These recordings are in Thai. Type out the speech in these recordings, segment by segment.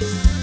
อา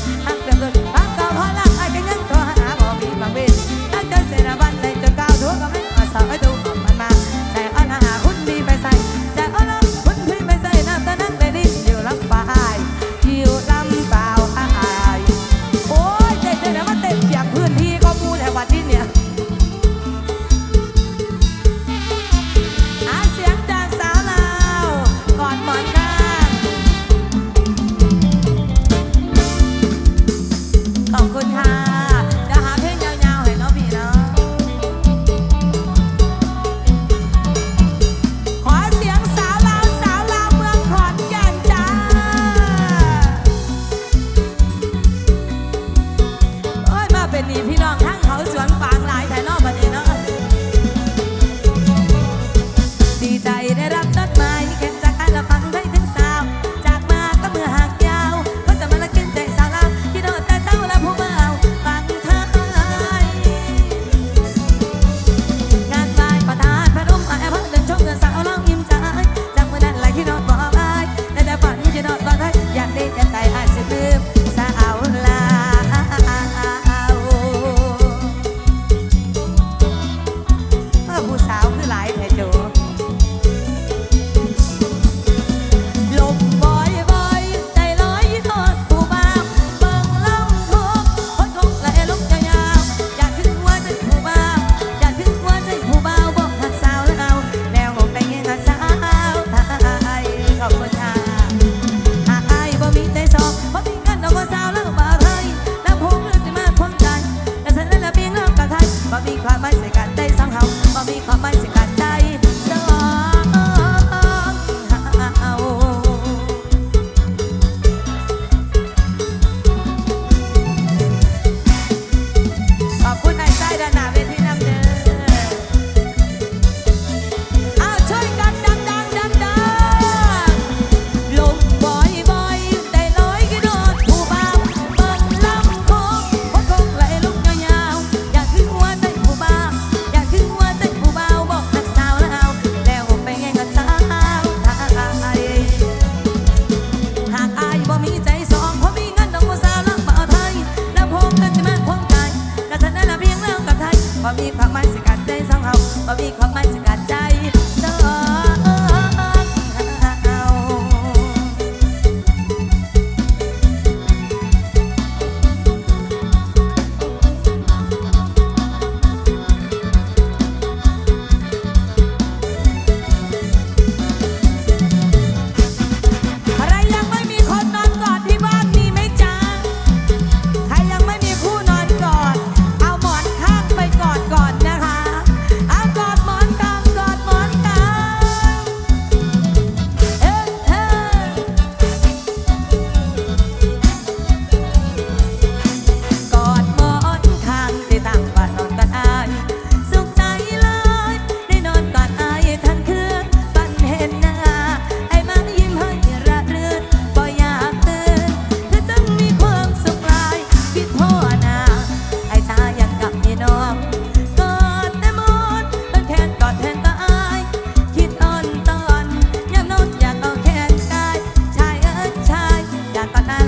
I จากก็อนหน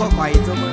ซ้อม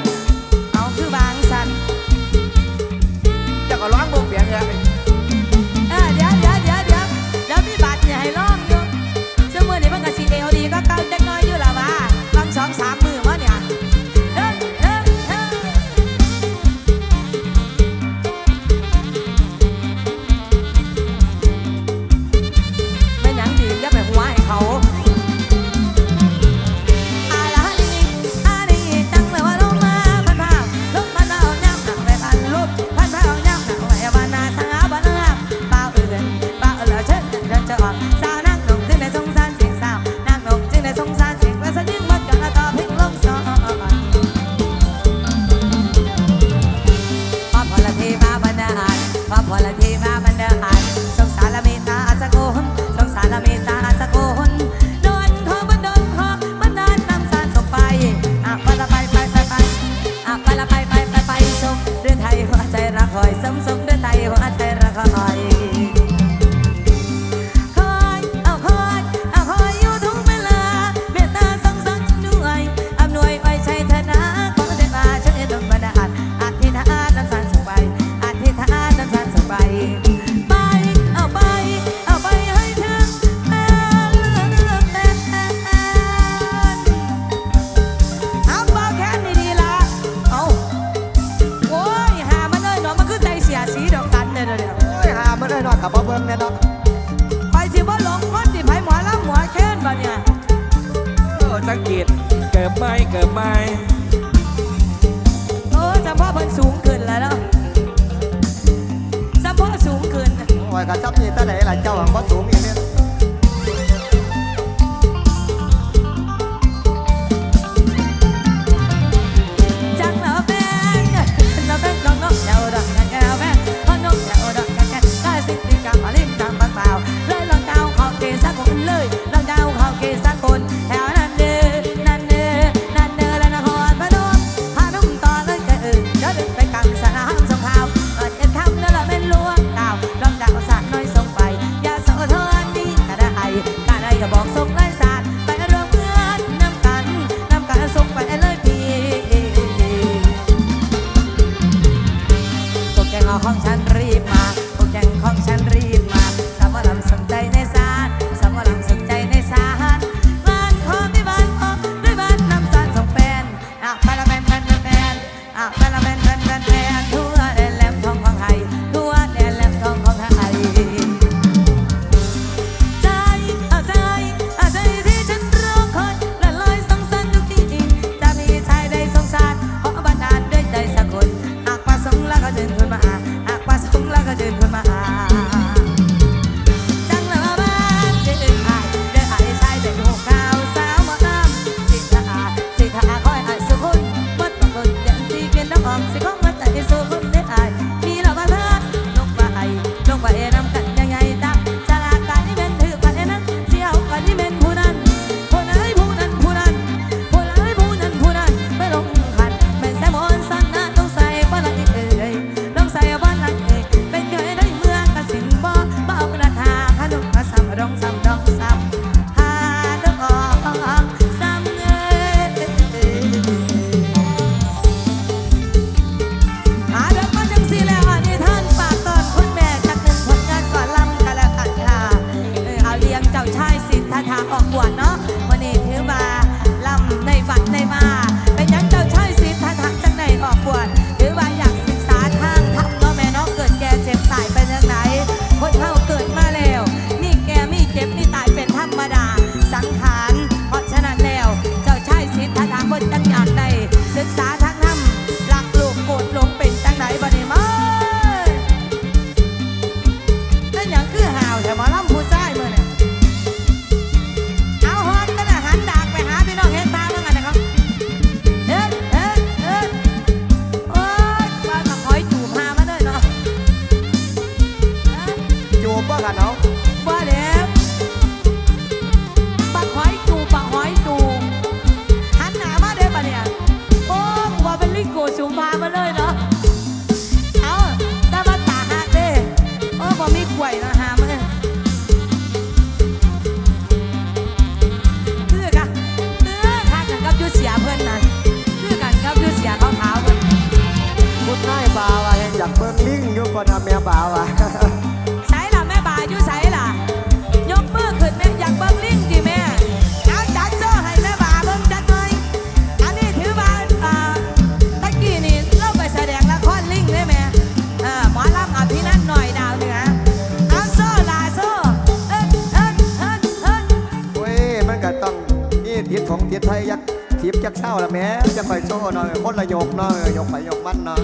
ทิพยักเศร้าละแม่จะไปโซ่หน่อยคนละยกเนาะยกไปยกมันเนาะ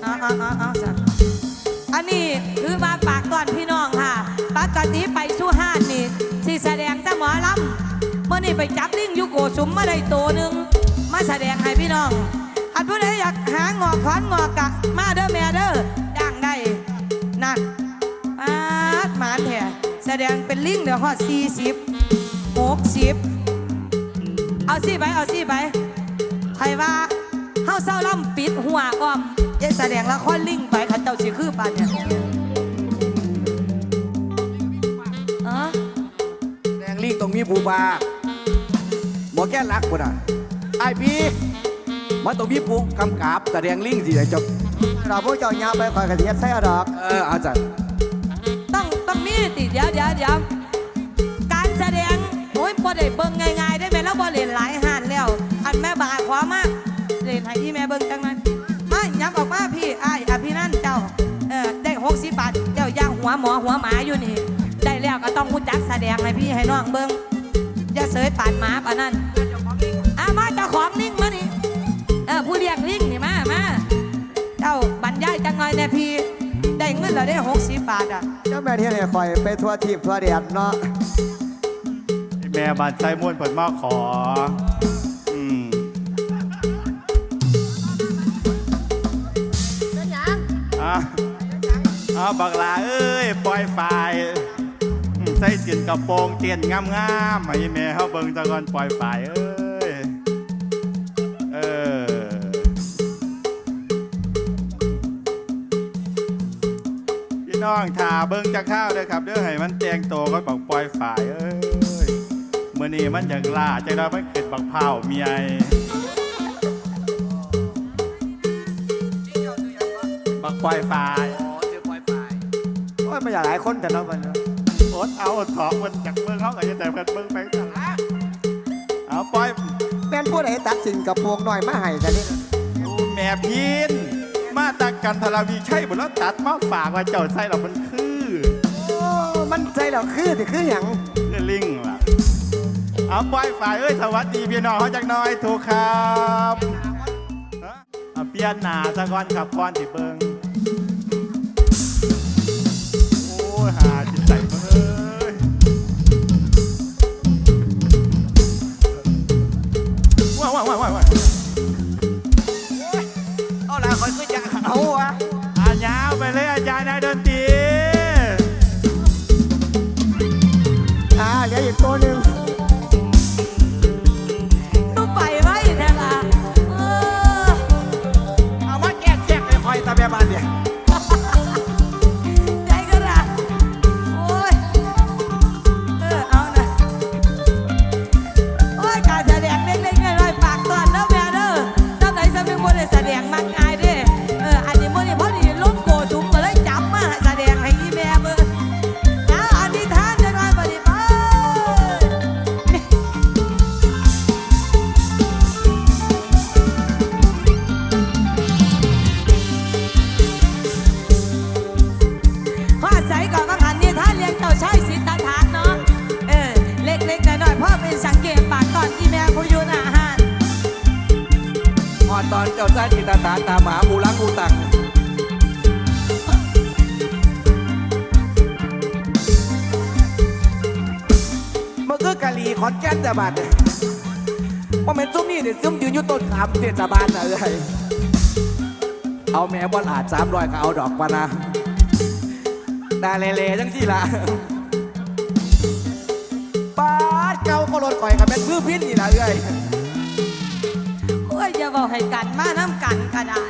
เอาเอาเอาเอาสั่นอันนี้คือมาปากก่อนพี่น้องค่ะปกติไปสู้ห้านนี่สิแสดงแต่หมอลำเมื่อนี่ไปจับลิงอยูโกสุมมาได้ตัวหนึ่งมาแสดงให้พี่น้องอันผู้ใดอยากหางอกขอนงอกกะมาเด้อแม่เด้อจ้างได้นั่นมาดหมานแท้แสดงเป็นลิงเดี๋ยวฮอดสี่สิบ กสิบเอาสิไปเอาสิไปใครว่าเฮาเศร้าล่ำปิดหัวอ้อมเจะแสดงละครลิงไปขันเจ้าสิคือปานเนี่ยเออแดงลิงตรงมีบูบาหมอแก้รักคนอะไอพี่มันตรงมีปูกำกับแสดงลิงสิไอ้จบเราพวกเจ้าญาไปคอยกระเทียดใส่เอาดอกเออเอาจัดต้องต้องมีติเดี๋ยวเดี๋ยวเดี๋ยว บ่ได้เบิ่งง่ายๆได้ไหมแล้วบ่เล่นหลายหันแล้ว อันแม่บาขวามากเล่นให้ที่แม่เบิ่งจังนั้นมายับออกมาพี่อ้ายอภินันเจ้าเออได้หกสิบบาทเจ้าย่างหัวหมอหัวหมาอยู่นี่ ได้แล้วก็ต้องรู้จักแสดงให้พี่ให้น้องเบิ่งอย่าเสยปานหมาปานนั้นอะมาเจ้าของลิงมานี่เออผู้เลี้ยงลิงนี่มามาเจ้าบรรยายจังหน่อยแน่พี่ได้เงินแล้วได้หกสิบบาทอะ เจ้าแม่ที่ยเนี่ยคอยไปทั่วทีบทั่วแดนเนาะ แม่บานใจม่วนเปิดมาขออืมอะอะบักลาเอ้ยปล่อยไฟอืมใส่เสียนกระโปรงเตียนงามๆให้แม่เขาเบิ่งตะกอนปล่อยไฟเอ้ยเออพี่น้องถ่าเบิ่งจะข้าวเด้อครับเด้อให้มันแจงโตก็บอกปล่อยฝ่ายเอ้ย มื่อนี้มันอยากล่าใจเราไม่เกิดบักเผาเมียไอ้บักปล่อยฝ่ายอ๋อเจอปล่อยปลายโอ้ยมันอยากหลายคนแต่เนาะมันเนาะโอดเอาอดถอกมันจากเมืองเขาก็จะแต่เพิ่นเบิ่งไปสั่นละเอาปล่อยแม่นผู้ใดตัดสินกับพวกน้อยมาให้กันนี่โอ้แม่พินมาตักกันทราวีใช่บุแล้วตัดมาฝากว่าเจ้าใส่เรามันคือโอ้มันใจเราคือสิคือหยังคือลิงล่ะ เอาปล่อยฝ่ายเอ้ยสวัสดีพี่น้องเขาจักหน้อยถูกครับเอาเปลี่ยนหนาซะก่อนครับก่อนที่เบิงโอ้ยหาจิตใจมาเลยว้าวว้าวว้าวว้าวเอาละคอยขึ้นจะเอาวะ ลีขอนแก่นจบาดเนี่ยว่าเป็นซุ้มนี่เนี่ยซุ้มยืนอยู่ต้นขามเทศบาลน่ะเอ้ยเอาแม่บอลอาจสามร้อยก็เอาดอกมานะดาเล่ๆจังที่ละป้าดเก่าก็รถก่อยกับเป็นพื้นพินนี่ละเอ้ย โอ้ยอย่าบอกให้กันมาน้ำกันก็ได้